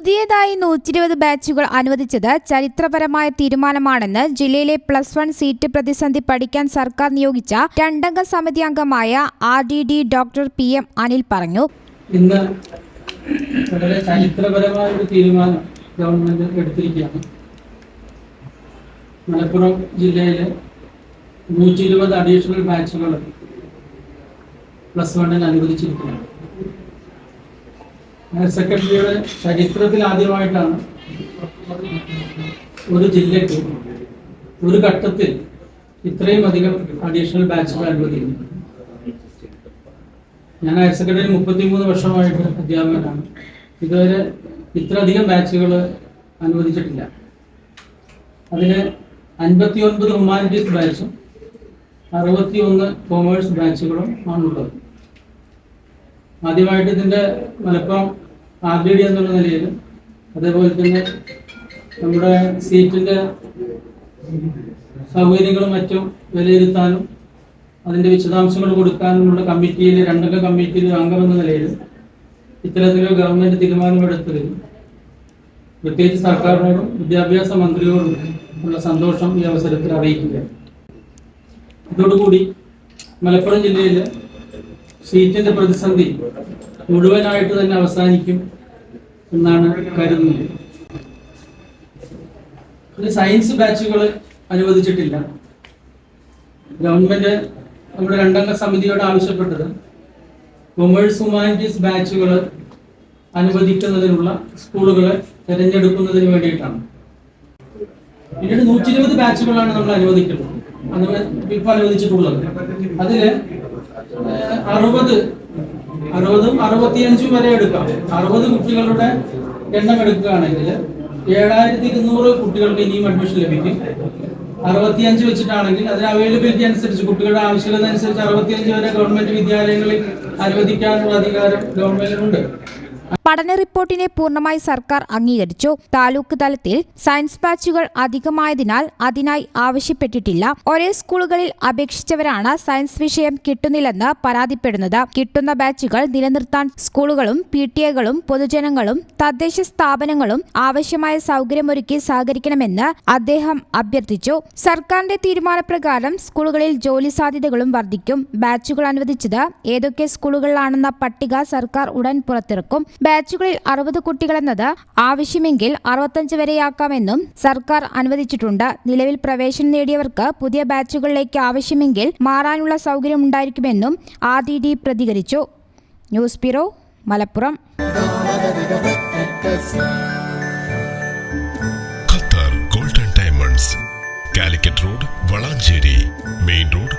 പുതിയതായി നൂറ്റിരുപത് ബാച്ചുകൾ അനുവദിച്ചത് ചരിത്രപരമായ തീരുമാനമാണെന്ന് ജില്ലയിലെ പ്ലസ് വൺ സീറ്റ് പ്രതിസന്ധി പഠിക്കാൻ സർക്കാർ നിയോഗിച്ച രണ്ടംഗ സമിതി അംഗമായ R D D doctor P M Anil പറഞ്ഞു. ഇന്ന് വളരെ ചരിത്രപരമായ ഒരു തീരുമാനം ഗവൺമെന്റ് എടുത്തിരിക്കുകയാണ്. മലപ്പുറം ജില്ലയിലെ നൂറ്റി ഇരുപത് അഡീഷണൽ ബാച്ചുകൾ പ്ലസ് വണ്ണിന് അനുവദിച്ചിരിക്കുകയാണ്. സെക്കൻഡറിയുടെ ചരിത്രത്തിൽ ആദ്യമായിട്ടാണ് ഒരു ജില്ലയ്ക്ക് ഒരു ഘട്ടത്തിൽ ഇത്രയും അധികം അഡീഷണൽ ബാച്ചുകൾ അനുവദിക്കുന്നു ഞാൻ ഹയർ സെക്കൻഡറി മുപ്പത്തിമൂന്ന് വർഷമായിട്ട് അധ്യാപകനാണ്. ഇതുവരെ ഇത്രയധികം ബാച്ചുകൾ അനുവദിച്ചിട്ടില്ല. അതിന് അൻപത്തി ഒൻപത് ഹ്യൂമാനിറ്റീസ് ബാച്ചും അറുപത്തി ഒന്ന് കോമേഴ്സ് ബാച്ചുകളും ആണുള്ളത്. ആദ്യമായിട്ട് ഇതിന്റെ മലപ്പുറം ആർ ഡി ഡി എന്നുള്ള നിലയിൽ. അതേപോലെ തന്നെ നമ്മുടെ സീറ്റിന്റെ സൗകര്യങ്ങളും മറ്റും വിലയിരുത്താനും അതിന്റെ വിശദാംശങ്ങൾ കൊടുക്കാനുമുള്ള കമ്മിറ്റിയിൽ രണ്ടംഗ കമ്മിറ്റിയിൽ അംഗമെന്ന നിലയിൽ ഇത്തരത്തിലൊരു ഗവൺമെന്റ് തീരുമാനമെടുത്തതിൽ പ്രത്യേകിച്ച് സർക്കാരിനോടും വിദ്യാഭ്യാസ മന്ത്രിയോടും ഉള്ള സന്തോഷം ഈ അവസരത്തിൽ അറിയിക്കുക ഇതോടുകൂടി മലപ്പുറം ജില്ലയിൽ സീറ്റിന്റെ പ്രതിസന്ധി മുഴുവനായിട്ട് തന്നെ അവസാനിക്കും എന്നാണ് കരുതുന്നത്. പിന്നെ സയൻസ് ബാച്ചുകൾ അനുവദിച്ചിട്ടില്ല. ഗവൺമെന്റ് നമ്മുടെ രണ്ടംഗ സമിതിയോട് ആവശ്യപ്പെട്ടത് കൊമേഴ്സ് ഹ്യൂമാനിറ്റീസ് ബാച്ചുകൾ അനുവദിക്കുന്നതിനുള്ള സ്കൂളുകളെ തിരഞ്ഞെടുക്കുന്നതിന് വേണ്ടിയിട്ടാണ്. പിന്നീട് നൂറ്റി ഇരുപത് ബാച്ചുകളാണ് നമ്മൾ അനുവദിക്കുന്നത്. അനുവ- ഇപ്പൊ അനുവദിച്ചിട്ടുള്ളത് അതിൽ അറുപത് അറുപതും അറുപത്തിയഞ്ചും വരെ എടുക്കാം. അറുപത് കുട്ടികളുടെ എണ്ണം എടുക്കുകയാണെങ്കിൽ ഏഴായിരത്തി ഇരുന്നൂറ് കുട്ടികൾക്ക് ഇനിയും അഡ്മിഷൻ ലഭിക്കും. അറുപത്തിയഞ്ച് വെച്ചിട്ടാണെങ്കിൽ അതിന് അവൈലബിലിറ്റി അനുസരിച്ച് കുട്ടികളുടെ ആവശ്യകത അനുസരിച്ച് അറുപത്തിയഞ്ച് വരെ ഗവൺമെന്റ് വിദ്യാലയങ്ങളിൽ അനുവദിക്കാനുള്ള അധികാരം ഗവൺമെന്റിനുണ്ട് പഠന റിപ്പോർട്ടിനെ പൂർണമായി സർക്കാർ അംഗീകരിച്ചു. താലൂക്ക് തലത്തിൽ സയൻസ് ബാച്ചുകൾ അധികമായതിനാൽ അതിനായി ആവശ്യപ്പെട്ടിട്ടില്ല. ഒരേ സ്കൂളുകളിൽ അപേക്ഷിച്ചവരാണ് സയൻസ് വിഷയം കിട്ടുന്നില്ലെന്ന് പരാതിപ്പെടുന്നത്. കിട്ടുന്ന ബാച്ചുകൾ നിലനിർത്താൻ സ്കൂളുകളും പി ടി എകളും പൊതുജനങ്ങളും തദ്ദേശ സ്ഥാപനങ്ങളും ആവശ്യമായ സൗകര്യമൊരുക്കി സഹകരിക്കണമെന്ന് അദ്ദേഹം അഭ്യർത്ഥിച്ചു. സർക്കാരിന്റെ തീരുമാനപ്രകാരം സ്കൂളുകളിൽ ജോലി സാധ്യതകളും വർദ്ധിക്കും. ബാച്ചുകൾ അനുവദിച്ചത് ഏതൊക്കെ സ്കൂളുകളിലാണെന്ന പട്ടിക സർക്കാർ ഉടൻ പുറത്തിറക്കും. ബാച്ചുകളിൽ അറുപത് കുട്ടികളെന്നത് ആവശ്യമെങ്കിൽ അറുപത്തഞ്ച് വരെയാക്കാമെന്നും സർക്കാർ അനുവദിച്ചിട്ടുണ്ട്. നിലവിൽ പ്രവേശനം നേടിയവർക്ക് പുതിയ ബാച്ചുകളിലേക്ക് ആവശ്യമെങ്കിൽ മാറാനുള്ള സൗകര്യമുണ്ടായിരിക്കുമെന്നും ഡി പ്രതികരിച്ചു. News bureau Malappuram. Qatar golden diamonds. Calicut road Valanchery. Main road